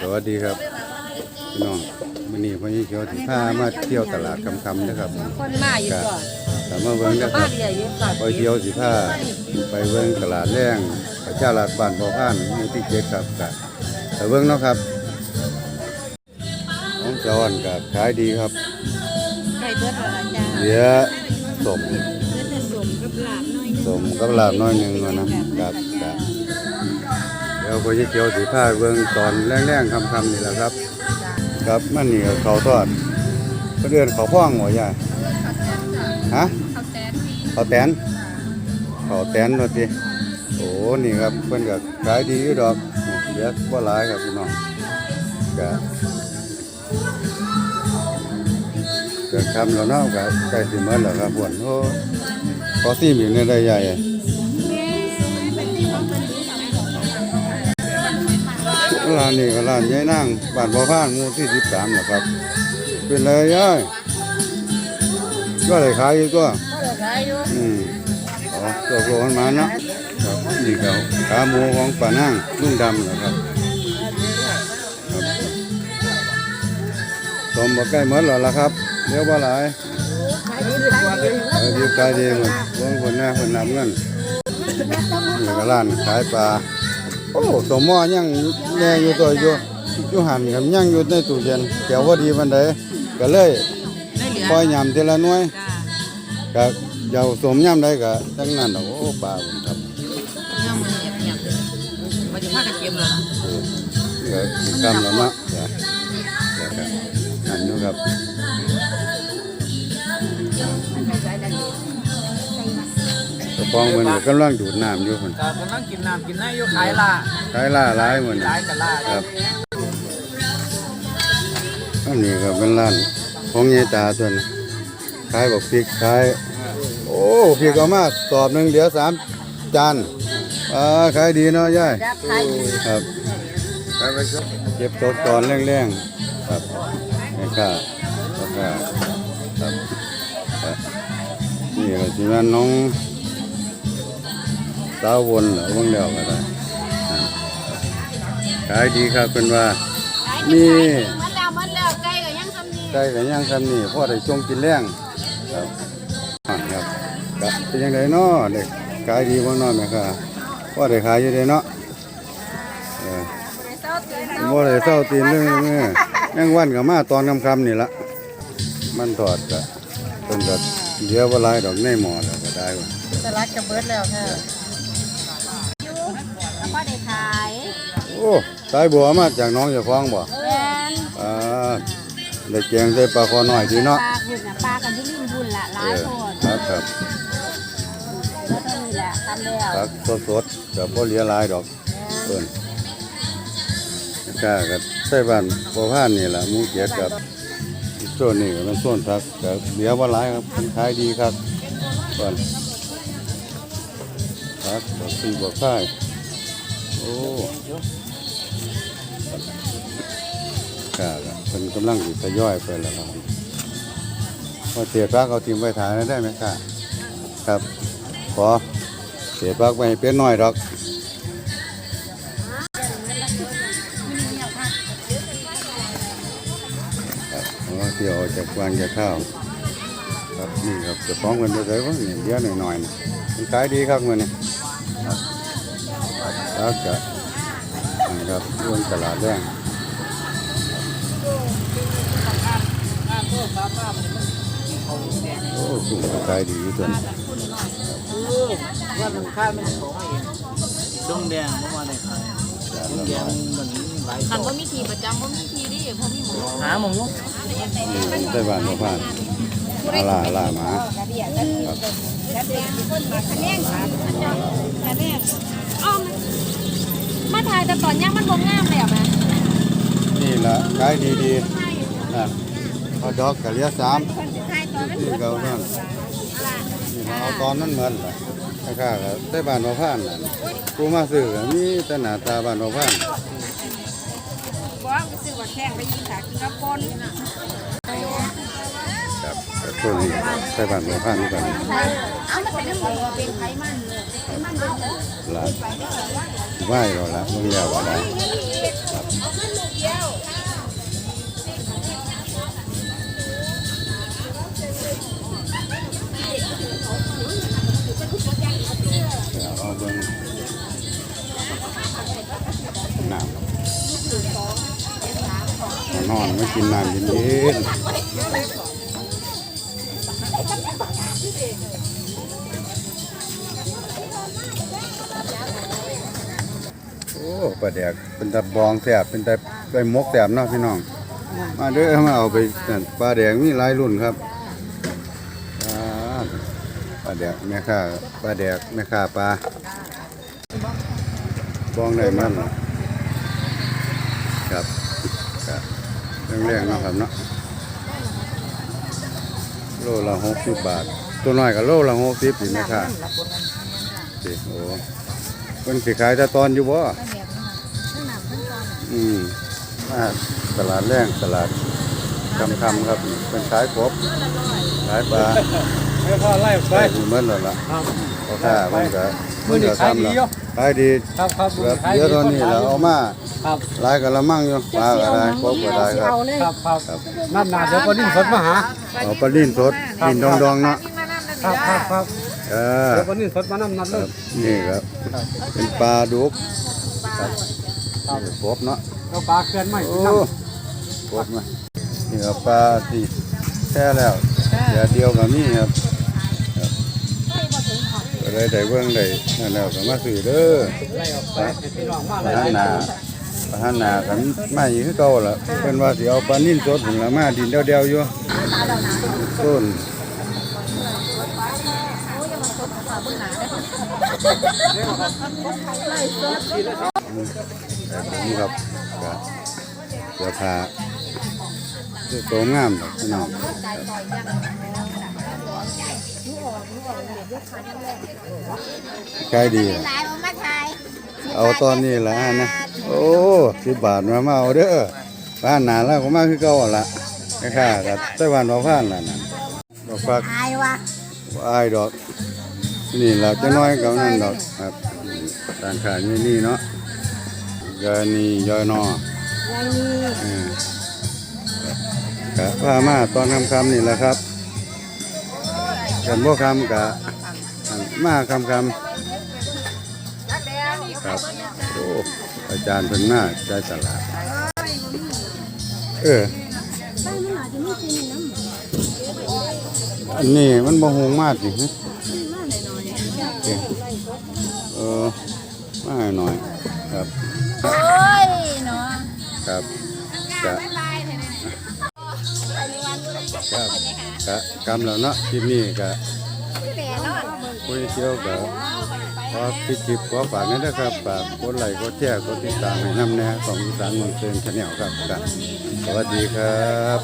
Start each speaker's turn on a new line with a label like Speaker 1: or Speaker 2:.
Speaker 1: สวัสดีครับพี่น้องวันนี้พ่อยี่เขียวสิพามาเที่ยวตลาดคำๆนะครับ
Speaker 2: คนมาอยู่ก่อน
Speaker 1: สามารถเบิ่งได้ค
Speaker 2: บ้า
Speaker 1: รับ
Speaker 2: นใหญ่อยู่ก่อน
Speaker 1: พ่อเที่ยวสิพาไปเบิ่งตลาดแรงประชารัฐบ้านบ่อพานหมู่ที่เจ็ดครับก็ไปเบิ่งเนาะครับของจอนก็ขายดีครับ
Speaker 2: ไก่เบิดอะไรจ้า
Speaker 1: เหลือสม
Speaker 2: เบิดแต่สมกับหลาบน้อย
Speaker 1: สมกับลาบน้อยหนึงว่านะครับครับเดี๋ยวพ่อยี่เขียวสิพาเบิ่งตอนแรงๆค่ำๆนี่แหละครับ ครับมันนี่ก็เขาวทอดเพื่อนเขาวพ่องหัวยายฮะ
Speaker 2: ข้าวแตน
Speaker 1: เขาวแตนเขาวแตนรถดิโอ้นี่ครับเพิ่นก็ขายดีอยู่ดอกเดี๋ยวบ่หลายครับพี่น้องก็เกิดคำแล้วเนาะก็ใกล้สิหมดแล้วครับพวนโอ้ขอซีมอีกเนี่ยได้ใหญ่ ร้านนี้ก็ร้านยายนางบ้านบ่อพานหมู่ที่13นะครับ เป็นไรยายก็เลยขายอยู่ตัว
Speaker 2: ก็เลยขายอยู่
Speaker 1: อืมอ๋อตัวโปรมันมาเนาะครับนี่เขาขาหมูของป่านั่งนุ่งดำนะครับครับสมบ่ใกล้หมดแล้วล่ะครับเดี๋ยวบ่หลาย
Speaker 2: ขายดีขายดี
Speaker 1: เออดีขายดีหมดวงคนหน้าคนนำเงินนี่ก็ร้านขายปลา โอ้สมหม้อยังแน่อยู่ตัวอยู่อยู่หันกับยังอยู่ในตู้เย็นแก้วบ่ดีปานใดก็เลย
Speaker 2: ได้เหลือ
Speaker 1: ปล่อยยำทีละหน่วย
Speaker 2: จ้า
Speaker 1: ก็เจ้าสมยำได้ก็ทั้งนั้นดอกโอ้ปลาผมครับ
Speaker 2: เงี้ยมันเงียบเงียบมันจะพากันเก็บเลยล่ะ
Speaker 1: เออกินกำแล้วเนาะเดี๋ยวเดี๋ยวครับนั่นอยู่ครับ กระปองมันก็กำลังดูดน้ำอยู่คน
Speaker 3: ก็กำลังกินน้ำกินน้ำอยู่ขายล่า
Speaker 1: ขายล่าหลายเหมือน
Speaker 3: ขายกับล่า
Speaker 1: ครับอันนี้ก็เป็นร้านของยายตาตัวนี้ขายบอกพริกขายโอ้พริกเอามาสอบหนึ่งเดี๋ยวสามจานอ่าขายดีเนาะยาย
Speaker 2: จ้าขายดี
Speaker 1: ครับเก็บตกตอนแรงๆครับนี่ค่ะแล้วก็ครับครับนี่ก็สิแม่นน้อง สาววนเหรอวงเดียวก็ได้อ่าขายดีครับเป็นว่านี่
Speaker 2: มันแล้วมันแล้วไก่ก็ยังทำนี่
Speaker 1: ไก่กับย่างคำนี่พ่อได้จงกินแรงครับอ่าครับก็เป็นยังไงเนาะเด็กขายดีบ่เนาะแม่ค่ะพ่อได้ขายอยู่เด้เนาะเออบ่ได้เศร้าตีนเรื่องนี้แมงวันก็มาตอนค่ำๆนี่ละมันทอดก็เพิ่นก็เดี๋ยวบ่หลายดอกในหม้อแล้วก็ได้ว่า
Speaker 2: สลัดกับเบิดแล้วค่ะ
Speaker 1: โอ้สายบัวมาจากหน้องเจ้าของบ่
Speaker 2: แม่น
Speaker 1: อ่าได้แกงใส่ปลาคอน้อยดีเนาะ
Speaker 2: ปลาหุ่นน่ะปลากันที่ลิ้นหุ่นละหลา
Speaker 1: เอยอ
Speaker 2: โพด
Speaker 1: ครับครับ
Speaker 2: แล้วก็นี่แหละทำแล้ว
Speaker 1: ผักสดๆก็บ่เหลือหลายดอกเพิ่นก็ก็ใส่บ้านบ่พานนี่ล่ะหมูเกียดกับโซนนี่ก็เป็นโซนผักก็เหลือบ่หลายครับมันขายดีครับเพิ่นครับดอกสีบัวค่ายโอ้ กาละเป็นกำลังสิทยอยไปแล้วครับพอเสียพักเอาทีมไปถ่ายได้ไหมค่ะ ครับขอเสียพักไปให้เป็นน้อยดอกครับเอาเที่ยวอจากวางจากข้าวครับนี่ครับจะฟ้องกันไปเลยว่าเนี่ยเยอะหน่อยๆนะมันขายดีครับมันนี่ครับก็นะครับเรื่องตลาดแรง โอ้กุ้งก็ขายดีอยู่ตัวนี้
Speaker 3: ว่ามันค่ามันของเองดงแดงเมื่อวานได้ขายดงแดงมันหลาย
Speaker 2: คันว่ามีทีประจำว่ามีทีดิเพราะมีหมู
Speaker 3: หาหมองลูก
Speaker 1: นี่ใส่บ้านบ่ผ่านอาล่าล่าหมา
Speaker 2: กระเดียกระเดียกระเดียกคนมาคะแนนค่ะกระแนนอ้อมมาถ่ายแต่ตอนยังมันบ่งามเลยอะแม่
Speaker 1: นี่ละขายดีดีๆนะ เอาดอกกะเหลียสาม
Speaker 2: คนสิถ่ายตอนนั้น
Speaker 1: ที่เขานั่นนี่นะเอาตอนนั้นเหมือนล่ะราคาก็ใส่บ้านบ่ผ่านน่ะกูมาซื้อก็มีแต่หน้าตาบ้านบ่ผ่าน
Speaker 2: บอกซื้อว่าแข้งไปยิงขากินกับคน
Speaker 1: ครับก็ตัวนี้ใส่บ้านบ่ผ่านนี่กัน
Speaker 2: เอามาเป็นหมูเป็นไขมันเลยไขมันเบิด
Speaker 1: ละไหวเราละมึงยาวอะ
Speaker 2: น
Speaker 1: อนมากินน้ำเย็นๆโอ้ปลาแดกเป็นตะบองแสบเป็นตะไปมกแสบเนาะพี่น้อง มาเด้อมาเอาไปนั่ปลาแดงมีหลายรุ่นครับปลาแดกแม่ค้าปลาแดกแม่ค้าปลาบองได้มันครับ แรงๆเนาะครับเนาะโลละหกสิบบาท ตัวน้อยก็โลละหกสิบสิแม่ค้าสิโอ้เพิ่นสิขายแตะตอนอยู่บ่อืมมาตลาดแรงตลาดคำคำๆครับ เป็นขายกบขายปลา
Speaker 3: ให้พ่อไล่ไป
Speaker 1: ขายหูเมื่อแล้วล่ะ
Speaker 3: ครับ
Speaker 1: พ่อค้ามันก็
Speaker 3: มื้อนี้ขายดีอยู่
Speaker 1: ขายดี
Speaker 3: ครับครับ
Speaker 1: แบบเยอะตอนนี้แล้วเอามา
Speaker 3: ครับ
Speaker 1: หลายกะละมังอยู่ปลาก็ได้กบก็ได้ครับ
Speaker 3: ครับครับนั่นน่ะเดี๋ยวก็ดิ้นสดมาหา
Speaker 1: เอาปลาลิ้นสดลิ้นดองๆเนาะ
Speaker 3: ครับครับครับ
Speaker 1: เออ
Speaker 3: เดี๋ยวก็ดิ้นสดมานำนัด
Speaker 1: ค
Speaker 3: เล
Speaker 1: รั
Speaker 3: ย
Speaker 1: บนี่ครับเป็นปลาดุกครับกบเนาะ
Speaker 3: แล้วปลาเขื่อนไหม
Speaker 1: โอ้
Speaker 3: น้
Speaker 1: กบมานี่ครับปลาที่แท้แล้วเดี๋ยวเดียวก็มีครับครับก็เลยได้เบิ่งได้นั่นแล้วก็มาซื้อเด้อำ
Speaker 3: ไล่ออกไปให้พี่น้องมา
Speaker 1: ป
Speaker 3: ลา
Speaker 1: หนาปลาหนากันไมาอีกคือเก่าละเพิ่นว่าสิเอาปลานิ่นสดพุ่นละมาดินเดียวๆอยู่ต้นนี่ครับเสื้อผ้าเสื้อโตงามดอกพี่น้อง ขายดีอะ
Speaker 2: หลายเอามาทาย
Speaker 1: เอาตอนนี้ละนะ โอ้สิบบาทมามาเอาเด้อบ้านหนาแล้วก็มาคือเก่าหั่นละแค่ค่ากับไต้หวันดอกผ่านล่ะนะดอกฟัก
Speaker 2: ทายว่ะ
Speaker 1: บ่อายดอก นี่ละจะน้อยกับนั่นดอกครับร้านขายนี่นี่เนาะยอยนี่ยอยนอ
Speaker 2: ยังมี
Speaker 1: เออครับพามาตอนคำคำๆนี่แหละครับ กันบ่คำกะมาคำคำๆครับโอ้อาจารย์เพิ่นมาใจตลาดเอออันนี้มันบ่หงมากนี่ฮะเออมาให้หน่อยครับ
Speaker 2: โอ้ยเนาะ
Speaker 1: ครับกะครับ กะกำแล้วเนาะคลิปนี้กะ
Speaker 2: แหล่นอน
Speaker 1: คุยเที่ยวกับขอพิจิบขอฝากนี่นะครับฝากกดไลค์กดแชร์กดติดตามให้น้ำแน่ของอีสานเมืองเซนชาแนลครับครับสวัสดีครับ